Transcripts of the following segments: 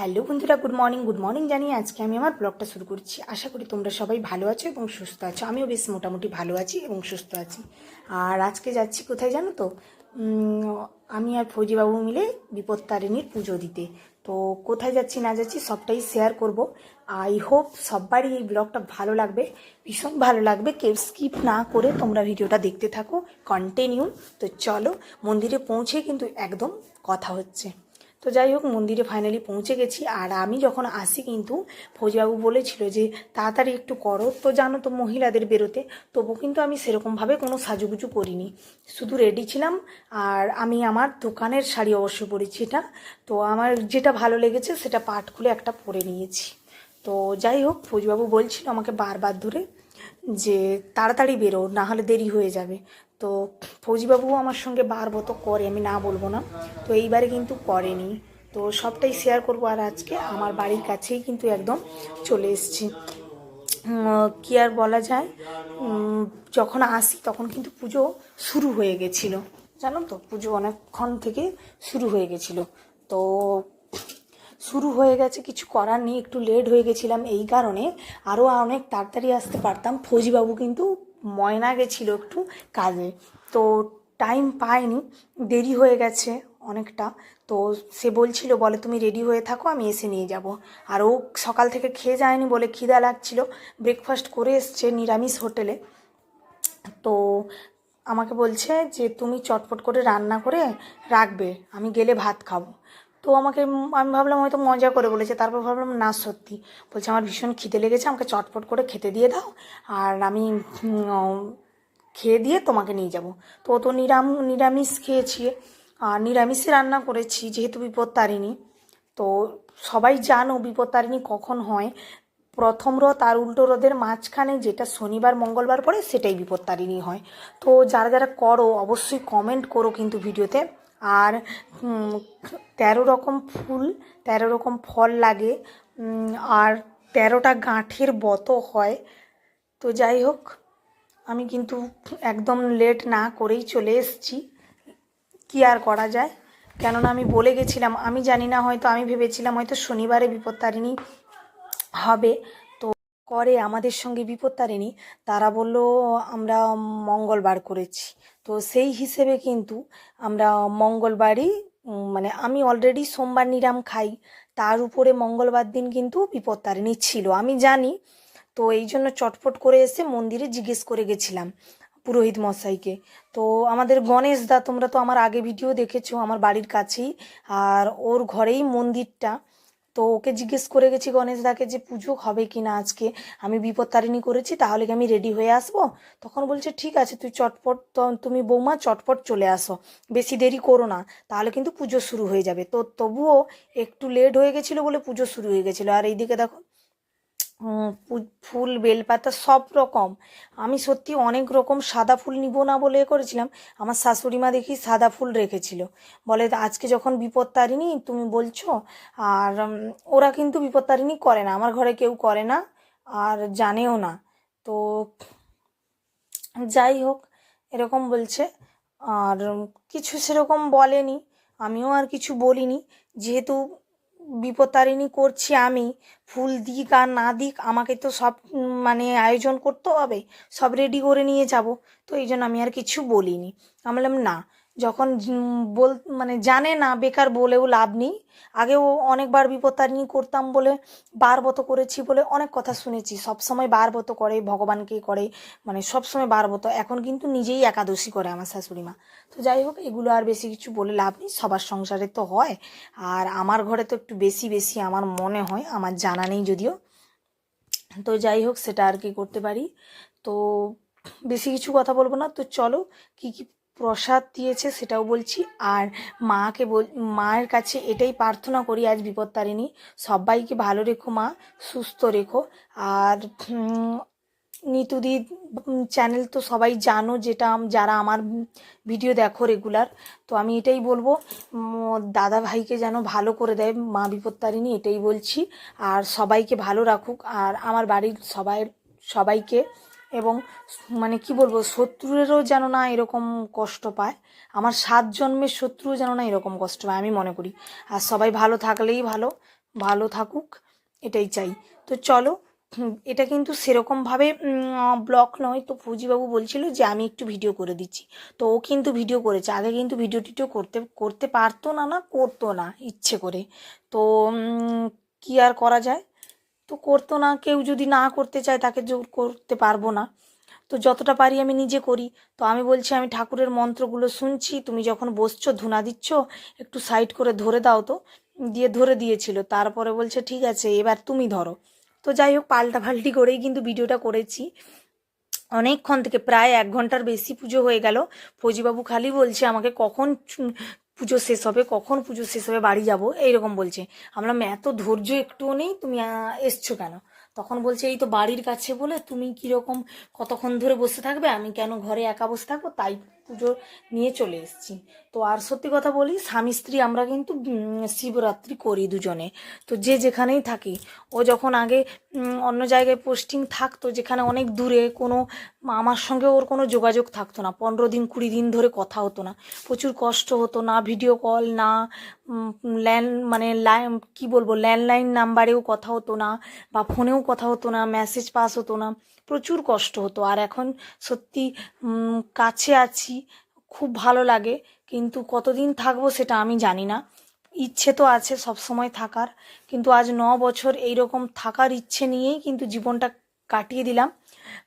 Hello বন্ধুরা good morning good morning জানিয়ে আজকে আমি আমার ব্লগটা শুরু করছি। আশা করি তোমরা সবাই ভালো আছো এবং সুস্থ আছো। আমিও বেশ মোটামুটি ভালো আছি এবং সুস্থ আছি। আর আজকে যাচ্ছি কোথায় জানো তো? আমি আর ফৌজিবাবু মিলে বিপত্তারিণীর পুজো দিতে। তো কোথায় যাচ্ছি, না যাচ্ছি সবটাই শেয়ার করব। আই হোপ সবারই এই ব্লগটা ভালো লাগবে। ভীষণ ভালো লাগবে। কেউ স্কিপ না করে তোমরা ভিডিওটা দেখতে থাকো কন্টিনিউ তো চলো, মন্দিরে পৌঁছে কিন্তু একদম কথা হচ্ছে। তো যাই হোক মন্দিরে ফাইনালি পৌঁছে গেছি। আর আমি যখন আসি কিন্তু, ফৌজিবাবু বলেছিল যে, তাড়াতাড়ি একটু করো। তো জানো তো, মহিলাদের বেরোতে, তবু কিন্তু আমি সেরকমভাবে কোনো সাজুগুজু করিনি। শুধু রেডি ছিলাম, আর আমি আমার দোকানের শাড়ি অবশ্য পরেছি এটা। তো আমার যেটা ভালো লেগেছে, সেটা পাট খুলে একটা পরে নিয়েছি। তো যাই হোক ফৌজিবাবু বলছিল আমাকে বারবার ধরে যে, তাড়াতাড়ি বেরো না হলে দেরি হয়ে যাবে। তো ফৌজিবাবুও আমার সঙ্গে বারবত করে, আমি না বলব না। তো এইবারে কিন্তু করেনি। তো সবটাই শেয়ার করব আর আজকে আমার বাড়ির কাছেই কিন্তু একদম চলে এসেছি। কি আর বলা যায়? যখন আসি তখন কিন্তু পুজো শুরু হয়ে গেছিল। জানো তো, পুজো অনেকক্ষণ থেকে শুরু হয়ে গেছিল। তো শুরু হয়ে গেছে, কিছু করার নেই, একটু লেট হয়ে গেছিলাম। এই কারণে আরও অনেক তাড়াতাড়ি আসতে পারতাম। ফৌজিবাবু কিন্তু ময়না গেছিল একটু কাজে। তো টাইম পায়নি দেরি হয়ে গেছে অনেকটা। তো সে বলছিল, বলে তুমি রেডি হয়ে থাকো, আমি এসে নিয়ে যাব। আর ও সকাল থেকে খেয়ে যায়নি বলে খিদা লাগছিল। ব্রেকফাস্ট করে এসছে নিরামিষ হোটেলে। তো আমাকে বলছে যে, তুমি চটপট করে রান্না করে রাখবে, আমি গেলে ভাত খাব। তো আমাকে আমি ভাবলাম হয়তো মজা করে বলেছে। তারপর ভাবলাম, না, সত্যি। বলছে, আমার ভীষণ খিদে লেগেছে, আমাকে চটপট করে খেতে দিয়ে দাও, আর আমি খেয়ে দিয়ে তোমাকে নিয়ে যাব। তো তো নিরাম, নিরামিষ খেয়েছি। আর নিরামিষে রান্না করেছি, যেহেতু বিপদ বিপত্তারিণী তো সবাই জানো বিপদ বিপত্তারিণী কখন হয়। প্রথম রথ আর উল্টো রথের মাঝখানে যেটা শনিবার, মঙ্গলবার পড়ে, সেটাই বিপত্তারিণী হয়। তো যারা যারা করো, অবশ্যই কমেন্ট করো কিন্তু ভিডিওতে। আর তেরো রকম ফুল, তেরো রকম ফল লাগে আর তেরোটা গাঁঠের বত হয়। তো যাই হোক, আমি কিন্তু একদম লেট না করেই চলে এসেছি। কি আর করা যায়? কেননা আমি বলে গেছিলাম, আমি জানি না হয়তো, আমি ভেবেছিলাম হয়তো শনিবারে বিপত্তারিণী হবে। করে আমাদের সঙ্গে বিপদ বিপত্তারিণী তারা বলল, আমরা মঙ্গলবার করেছি। তো সেই হিসেবে কিন্তু আমরা মঙ্গলবারই মানে আমি অলরেডি সোমবার নিরাম খাই, তার উপরে মঙ্গলবার দিন কিন্তু বিপদ বিপত্তারিণী ছিল। আমি জানি, তো এই জন্য চটপট করে এসে মন্দিরে জিজ্ঞেস করে গেছিলাম পুরোহিত মশাইকে। তো আমাদের গণেশ দা, তোমরা তো আমার আগে ভিডিও দেখেছ, আমার বাড়ির কাছেই, আর ওর ঘরেই মন্দিরটা তো ওকে জিজ্ঞেস করে গেছি গণেশদাকে যে পুজো হবে কি না আজকে? আমি বিপত্তারিণী করেছি, তাহলে কি আমি রেডি হয়ে আসব? তখন বলছে, ঠিক আছে, তুই চটপট তুমি বৌমা, চটপট চলে আসো। বেশি দেরি করো না, তাহলে কিন্তু পুজো শুরু হয়ে যাবে। তো তবুও একটু লেট হয়ে গেছিল বলে পুজো শুরু হয়ে গেছিল। আর এইদিকে দেখো ফুল বেলপাতা সব রকম। আমি সত্যি অনেক রকম সাদা ফুল নিব না বলে করেছিলাম। আমার শাশুড়ি মা দেখি সাদা ফুল রেখেছিল। বলে, আজকে যখন বিপত্তারিণী, তুমি বলছো, আর ওরা কিন্তু বিপত্তারিণী করে না। আমার ঘরে কেউ করে না, আর জানেও না। তো যাই হোক, এরকম বলছে। আর কিছু সেরকম বলেনি। আমিও আর কিছু বলিনি। যেহেতু বিপত্তারিণী করছি আমি। ফুল দিক আর না দিক আমাকে তো সব মানে আয়োজন করতে হবে। সব রেডি করে নিয়ে যাব। তো এই জন্য আমি আর কিছু বলিনি। আমি বললাম, না। যখন বল মানে জানে না বেকার বলেও লাভ নেই, আগেও অনেকবার বিপত্তারিণী করতাম বলে বারবত করেছি বলে অনেক কথা শুনেছি। সব সময় বারবত করে, ভগবানকে করে মানে সব সময় বারবত এখন কিন্তু নিজেই একাদশী করে আমার শাশুড়ি মা। তো যাই হোক, এগুলো আর বেশি কিছু বলে লাভ নেই, সবার সংসারে তো হয়। আর আমার ঘরে তো একটু বেশি বেশি আমার মনে হয়, আমার জানা নেই যদিও। তো যাই হোক, সেটা আর কি করতে পারি। তো বেশি কিছু কথা বলব না। তো চলো, কি কি প্রসাদ দিয়েছে সেটাও বলছি। আর মাকে বল, মায়ের কাছে এটাই প্রার্থনা করি আজ বিপত্তারিণী, সবাইকে ভালো রেখো মা, সুস্থ রেখো। আর নিতুদি চ্যানেল তো সবাই জানো যেটা যারা আমার ভিডিও দেখো রেগুলার, তো আমি এটাই বলব দাদা ভাইকে যেন ভালো করে দেয় মা বিপত্তারিণী, এটাই বলছি। আর সবাইকে ভালো রাখুক। আর আমার বাড়ির সবাই, সবাইকে এবং মানে কি বলব, শত্রুরেরও যেন না এরকম কষ্ট পায়। আমার সাত জন্মের শত্রুও যেন না এরকম কষ্ট পায়, আমি মনে করি। আর সবাই ভালো থাকলেই ভালো ভালো থাকুক, এটাই চাই। তো চলো এটা কিন্তু সেরকমভাবে ব্লক নয়। তো ফুজিবাবু বলছিল যে আমি একটু ভিডিও করে দিচ্ছি। তো ও কিন্তু ভিডিও করেছে। আগে কিন্তু ভিডিও টিডিও করতে করতে পারতো না না করতো না, ইচ্ছে করে। তো কি আর করা যায়? তো করতো না, কেউ যদি না করতে চায় তাকে জোর করতে পারব না। তো যতটা পারি আমি নিজে করি। তো আমি বলছি, আমি ঠাকুরের মন্ত্রগুলো শুনছি, তুমি যখন বসছো, ধুনা দিচ্ছ, একটু সাইড করে ধরে দাও তো। দিয়ে ধরে দিয়েছিল। তারপরে বলছে, ঠিক আছে, এবার তুমি ধরো। তো যাই হোক, পাল্টা পাল্টি করেই কিন্তু ভিডিওটা করেছি। অনেকক্ষণ থেকে প্রায় এক ঘণ্টার বেশি পুজো হয়ে গেল। ফৌজিবাবু খালি বলছে, আমাকে কখন পুজো শেষ হবে, কখন পুজো শেষ হবে, বাড়ি যাব, এইরকম বলছে। আমরা এত ধৈর্য একটুও নেই, তুমি এসছো কেন? তখন বলছে, এই তো বাড়ির কাছে বলে তুমি কীরকম কতক্ষণ ধরে বসে থাকবে, আমি কেন ঘরে একা বসে থাকব? তাই পুজো নিয়ে চলে এসেছি। তো আর সত্যি কথা বলি, স্বামী স্ত্রী আমরা কিন্তু শিবরাত্রি করি দুজনে। তো যে যেখানেই থাকি, ও যখন আগে অন্য জায়গায় পোস্টিং থাকতো, যেখানে অনেক দূরে কোনো, আমার সঙ্গে ওর কোনো যোগাযোগ থাকতো না। পনেরো দিন, কুড়ি দিন ধরে কথা হতো না। প্রচুর কষ্ট হতো, না ভিডিও কল না ল্যান্ড মানে কী বলব ল্যান্ডলাইন নাম্বারেও কথা হতো না, বা ফোনেও কথা হতো না মেসেজ পাস হতো না। প্রচুর কষ্ট হতো। আর এখন সত্যি কাছে আছি, খুব ভালো লাগে, কিন্তু কতদিন থাকব সেটা আমি জানি না। ইচ্ছে তো আছে সব সময় থাকার, কিন্তু আজ ন বছর এইরকম থাকার ইচ্ছে নিয়েই কিন্তু জীবনটা কাটিয়ে দিলাম।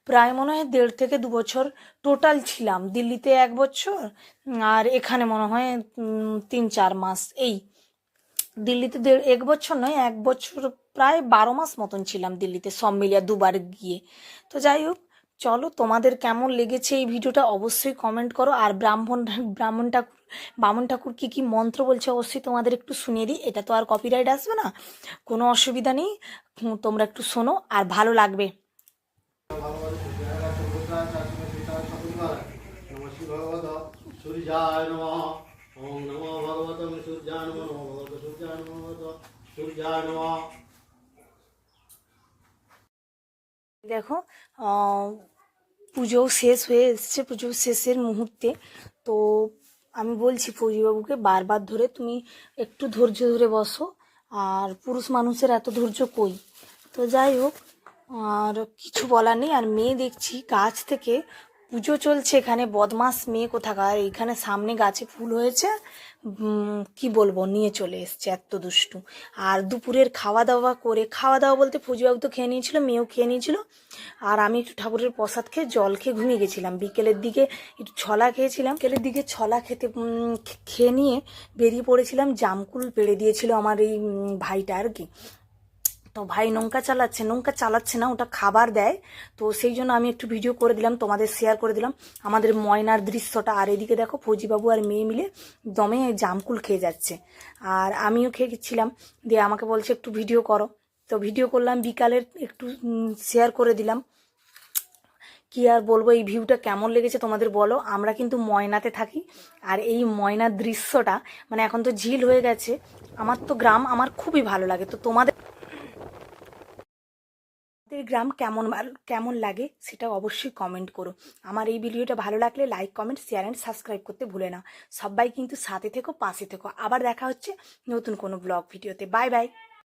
প্রায় মনে হয় দেড় থেকে দু বছর টোটাল ছিলাম। দিল্লিতে এক বছর, আর এখানে মনে হয় তিন চার মাস, এই দিল্লিতে এক বছর নয় এক বছর প্রায় বারো মাস মতন ছিলাম দিল্লিতে সব মিলিয়ে দুবার গিয়ে তো যাই হোক চলো তোমাদের কেমন লেগেছে এই ভিডিওটা অবশ্যই কমেন্ট করো আর ব্রাহ্মণ ব্রাহ্মণ ঠাকুর বামন ঠাকুর কী কী মন্ত্র বলছে অবশ্যই তোমাদের একটু শুনিয়ে দিই এটা তো আর কপিরাইট আসবে না কোনো অসুবিধা নেই তোমরা একটু শোনো আর ভালো লাগবে দেখো পুজো শেষ হয়ে এসছে, পুজো শেষের মুহূর্তে। তো আমি বলছি ফৌজিবাবুকে বারবার ধরে, তুমি একটু ধৈর্য ধরে বসো। আর পুরুষ মানুষের এত ধৈর্য কই? তো যাই হোক, আর কিছু বলার নেই। আর মেয়ে দেখছি, গাছ থেকে পুজো চলছে, এখানে বদমাস মেয়ে কোথাকার? এখানে সামনে গাছে ফুল হয়েছে। কি বলব, নিয়ে চলে এসছে এত দুষ্টু। আর দুপুরের খাওয়া দাওয়া করে খাওয়া দাওয়া বলতে ফুজিবাবু তো খেয়ে নিয়েছিল, মেয়েও খেয়ে নিয়েছিল। আর আমি একটু ঠাকুরের প্রসাদ খেয়ে জল খেয়ে ঘুমিয়ে গেছিলাম। বিকেলের দিকে একটু ছলা খেয়েছিলাম। বিকেলের দিকে ছলা খেতে খেয়ে নিয়ে বেরিয়ে পড়েছিলাম। জামকুল পেড়ে দিয়েছিল আমার এই ভাইটা আর কি। তো ভাই নৌকা চালাচ্ছে নৌকা চালাচ্ছে না, ওটা খাবার দেয়। তো সেই জন্য আমি একটু ভিডিও করে দিলাম, তোমাদের শেয়ার করে দিলাম। আমাদের ময়নার দৃশ্যটা, আর এদিকে দেখো ফৌজিবাবু আর মেয়ে মিলে দমে জামকুল খেয়ে যাচ্ছে। আর আমিও খেয়ে গেছিলাম দিয়ে আমাকে বলছে, একটু ভিডিও করো। তো ভিডিও করলাম, বিকালের একটু শেয়ার করে দিলাম। কি আর বলব, এই ভিউটা কেমন লেগেছে তোমাদের বলো? আমরা কিন্তু ময়নাতে থাকি, আর এই ময়নার দৃশ্যটা মানে এখন তো ঝিল হয়ে গেছে, আমার তো গ্রাম আমার খুবই ভালো লাগে। তো তোমাদের তোমাদের গ্রাম কেমন কেমন লাগে সেটা অবশ্যই কমেন্ট করো। আমার এই ভিডিওটা ভালো লাগলে like comment share and subscribe করতে ভুলে না। সবাই কিন্তু সাথে থেকো, পাশে থেকো। আবার দেখা হচ্ছে নতুন কোনো ব্লগ ভিডিওতে। Bye bye